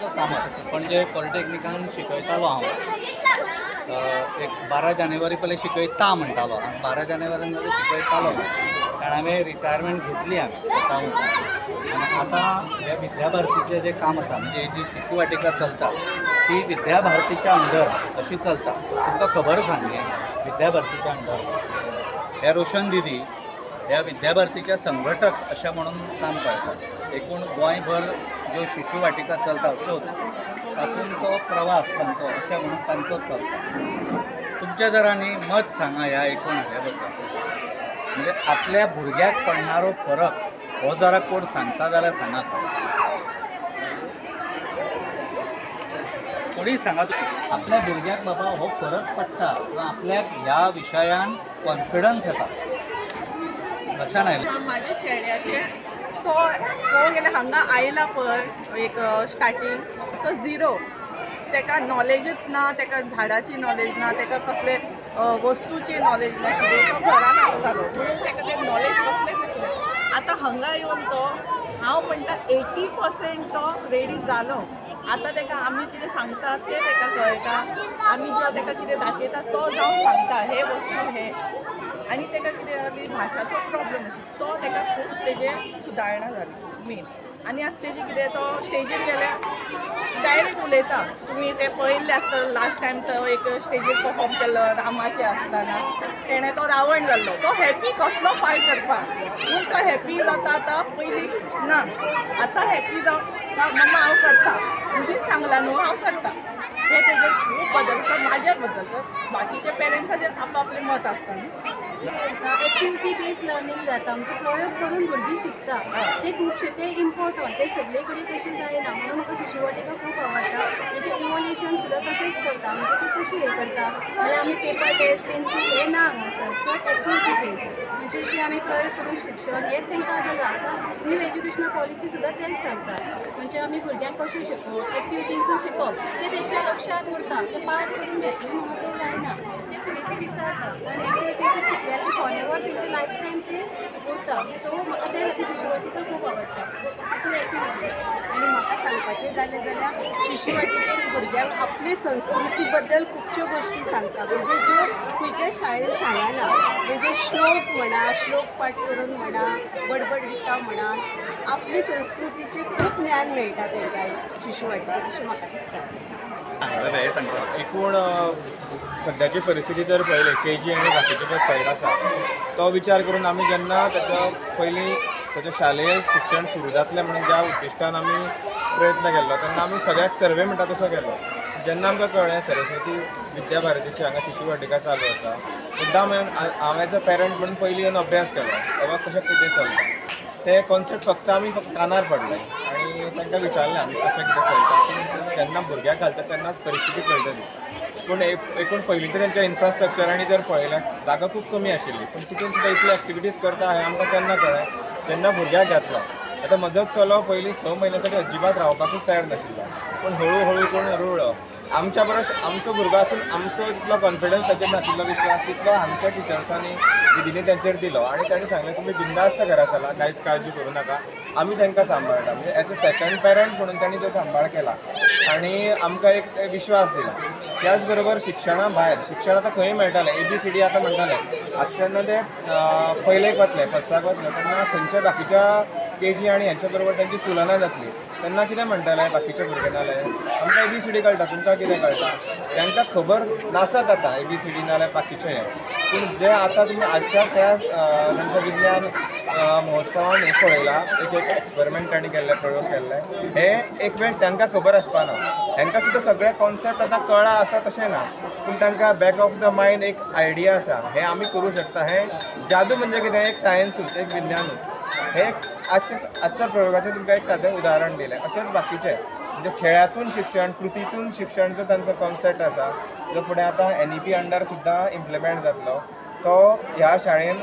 कामात पणजे पॉलिटेक्निकान शिकयतालो हांव. एक बारा जानेवारी पयलीं शिकयता म्हणटालो आनी बारा जानेवारीन जाल्यार शिकयतालो. कारण हांवें रिटायरमेंट घेतली हांवें आनी आतां हे विद्याभारतीचें जें काम आसा म्हणजे जी शिशू वाटिका चलता ती विद्या भारतीच्या अंडर अशी चलता. तुमकां खबर आसा न्ही विद्याभारतीच्या अंडर हे रोशन दिदी ह्या विद्याभारतीच्या संघटक अशें म्हणून काम करतात. एकूण गोंयभर जो शिशु वाटिका चलता असोच तातूंत तो प्रवास तांचो अशें म्हणून तांचो चलता. तुमच्या जरांनी मत सांगा ह्या एकूण हाचे बद्दल म्हणजे आपल्या भुरग्याक पडणारो फरक हो जरा कोण सांगता जाल्यार सांगात कोणी सांगा आपल्या भुरग्याक बाबा हो फरक पडटा किंवा आपल्याक ह्या विशयान कॉन्फिडन्स येता. लक्षात आयलें माझ्या चेड्याचे तो तो गेले हांगा आयला पळय एक स्टार्टींग तो झिरो तेका नॉलेजूच ना तेका झाडाची नॉलेज ना तेका कसले वस्तूची नॉलेज नाशिल्ली तो घरान आसतालो म्हणून तेका तें नॉलेज कसलेच नाशिल्लें आतां हांगा येवन तो हांव म्हणटा एटी पर्सेंट तो रेडी जालो आतां तेका आमी कितें सांगता तें ताका कळटा आमी जो तेका कितें दाखयता तो जावन सांगता हे वस्तू हे आनी तेका कितें जाली भाशाचो प्रॉब्लेम आशिल्लो तो तेका खूब तेजे सुदारणा जाली मेन आनी आतां तेजे कितें तो स्टेजीर गेल्यार डायरेक्ट उलयता. तुमी ते पळयल्ले आसता लास्ट टायम तो एक स्टेजीर परफॉर्म केल्लो रामाचे आसतना तेणें तो रावण जाल्लो तो हॅपी कसलो फाय करपा पूण तो हॅपी जाता आतां पयलीं ना आतां हॅपी जावं मम्मा हांव करता. मुदीच सांगला न्हू हांव करता. हे त्याच्यात खूप बदल आसा म्हाज्या बद्दल तर बाकीचे पेरंट्साचेर आपआपलें मत आसता न्ही एक्टिविटी बेस्ड लर्निंग जाता म्हणजे प्रयोग करून भुरगीं शिकता ते खुबशे ते इम्पॉर्टंट ते सगळे कडेन तशें जायना म्हणून म्हाका शिशुवाटिका खूब आवडटा तेचें इवोल्युशन सुद्दां तशेंच करता. म्हणजे ती कशी हे करता? म्हळ्यार आमी पेपर टेस्ट पेन्सिल हे ना हांगासर फक्त एक्टिविटी बेस्ड म्हणजे जे आमी प्रयोग करून शिक्षण हें तांकां आतां जाता. न्यू एज्युकेशनल पॉलिसी सुद्दां तेच सांगता म्हणजे आमी भुरग्यांक कशें शिकोवप एक्टिविटीसून शिकोवप ते तेंच्या लक्षांत उरता. ते पार्ट करून घेतले. म्हणून ते जायना ते फुडें ते विसरता पण एक्टिविटीसून शिकल्यार ते फॉर लायफ टायम ते उरता सो म्हाका ते खातीर शिशुवाटिका खूब आवडटा तितून एक्टिविटी आणि म्हाका सांगपाचें जालें जाल्यार शिशुवाटिकेन भुरग्यांक आपले संस्कृती बद्दल खुबश्यो गोश्टी सांगता म्हणजे ज्यो खंयच्या शाळेन सांगना म्हणजे श्लोक म्हणा श्लोक पाठ करून म्हणा बडबड गितां म्हणा आपली संस्कृतीचें खूब ज्ञान मेळटा तांकां शिशुवाटिकेन अशें म्हाका दिसता एकूण सध्याची परिस्थिती जर पहिले के जी आनी बाकीचे जे सायड आसा तो विचार करून आमी जेन्ना त्याच्या पयलीं ताचें शालेय शिक्षण सुरू जातलें म्हणून ज्या उद्दिश्टान आमी प्रयत्न केल्लो तेन्ना आमी सगळ्याक सर्वे म्हणटा तसो केलो. जेन्ना आमकां कळ्ळें सरस्वती विद्याभारतीची हांगा शिशु वाटिका चालू आसा मुद्दाम हांवें हांव एज अ पेरंट म्हणून पयलीं येवन अभ्यास केलो. बाबा कशें कितें चलता ते कॉन्सेप्ट फक्त आमी फक्त कानार पडले आनी तांकां विचारलें आमी कशें कितें कळटा जेन्ना भुरग्याक घालता तेन्नाच परिस्थिती कळटली पूण एक- एकूण पयलीं तर इन्फ्रास्ट्रक्चर इन्फ्रास्ट्रक्चरांनी जर पळयलें जागा खूब कमी आशिल्ली पूण तितून सुद्दां इतले एक्टिविटीज करता हें आमकां केन्ना कळ्ळें जेन्ना भुरग्याक घातलो आतां म्हजोच चलो पयलीं स म्हयन्या तरी अजिबात रावपाकूच तयार नाशिल्लो पूण हळू हळू करून रुळ्ळो आमच्या परस आमचो भुरगो आसून आमचो जितलो कॉन्फिडन्स ताचेर नाशिल्लो विश्वास तितलो हांगच्या टिचर्सांनी दिदीने तेंचेर दिलो. आनी ताणें सांगलें तुमी बिंदास्त घरा चला कांयच काळजी करूं नाका. आमी तांकां सांबाळटा म्हणजे एज अ सेकंड पेरंट म्हणून तांणी तो सांबाळ केला. आनी आमकां एक विश्वास दिला. त्याच बरोबर शिक्षणा भायर शिक्षण आतां खंय मेळटालें ए बी सी डी आतां म्हणटालें आतां तेन्ना ते पयलेक वतले फस्टाक वतले तेन्ना खंयच्या बाकीच्या के जी आनी हेंच्या बरोबर तांची तुलना जातली. तेन्ना कितें म्हणटाले बाकीच्या भुरगे नाले आमकां ए बी सी डी कळटा तुमकां कितें कळटा तांकां खबर नासत आतां ए बी सी डी नाल्यार बाकीचें हें पूण जे आतां तुमी आजच्या त्या अं, तांच्या विज्ञान महोत्सवान हे पळयला एक एक एक्सपेरिमेंट तांणी केल्ले प्रयोग केल्ले हे एक वेळ तांकां खबर आसपाना तांकां सुद्दां सगळे कॉन्सेप्ट आतां कळा आसा तशें ना. पूण तांकां बॅक ऑफ द मायंड एक आयडिया आसा हे आमी करूं शकता. हे जादू म्हणजे कितें? एक सायन्सूच एक विज्ञानूच हे आजच्या आजच्या प्रयोगाचें तुमकां एक साधं उदाहरण दिलें. अशेंच बाकीचे म्हणजे खेळातून शिक्षण कृतीतून शिक्षण जो तांचो कॉन्सेप्ट आसा जो फुडें आतां एन ई पी अंडर सुद्दां इम्प्लिमेंट जातलो तो ह्या शाळेन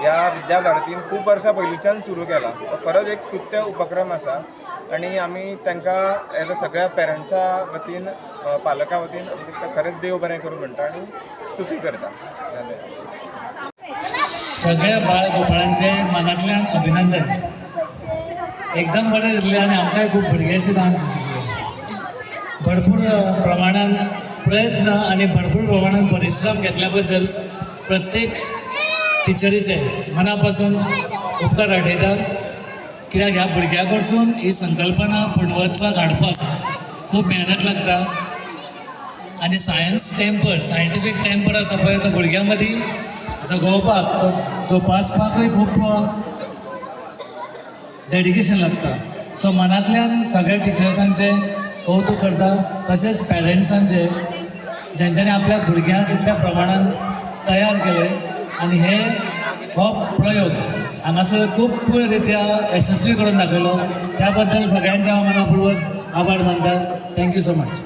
ह्या विद्याभारतीन खूब वर्सां पयलींच्यान सुरू केला. तो खरोच एक स्तुत्य उपक्रम आसा आनी आमी तांकां एज अ सगळ्या पेरंट्सा वतीन पालका वतीन खरेंच देव बरें करूं म्हणटा आनी स्तुती करता. सगळ्या बाळगोपाळांचे मनांतल्यान अभिनंदन. एकदम बरें दिसलें आनी आमकांय खूब भुरग्याची डान्स भरपूर प्रमाणात प्रयत्न आणि भरपूर प्रमाणात परिश्रम घेतल्याबद्दल प्रत्येक टिचरीचे मनापासून उपकार आठयता कित्याक ह्या भुरग्यां कडसून ही संकल्पना पुणवत्वाक हाडपाक खूब मेहनत लागता. आणि सायन्स टेम्पर सायंटिफीक टेम्पर आसा पळय तो भुरग्यां मदीं जगोवपाक तो जोपासपाकूय खूब डेडिकेशन लागता. सो मनांतल्यान सगळ्या टिचर्सांचे कौतुक करता तशेंच पेरंट्सांचे ज्यांच्यानी आपल्या भुरग्यांक इतल्या प्रमाणान तयार केले आनी हे हो प्रयोग. हांगासर खूब रित्या यशस्वी करून दाखयलो त्या बद्दल सगळ्यांच्या हांव मनापूर्वक आभार मानता. Thank you so much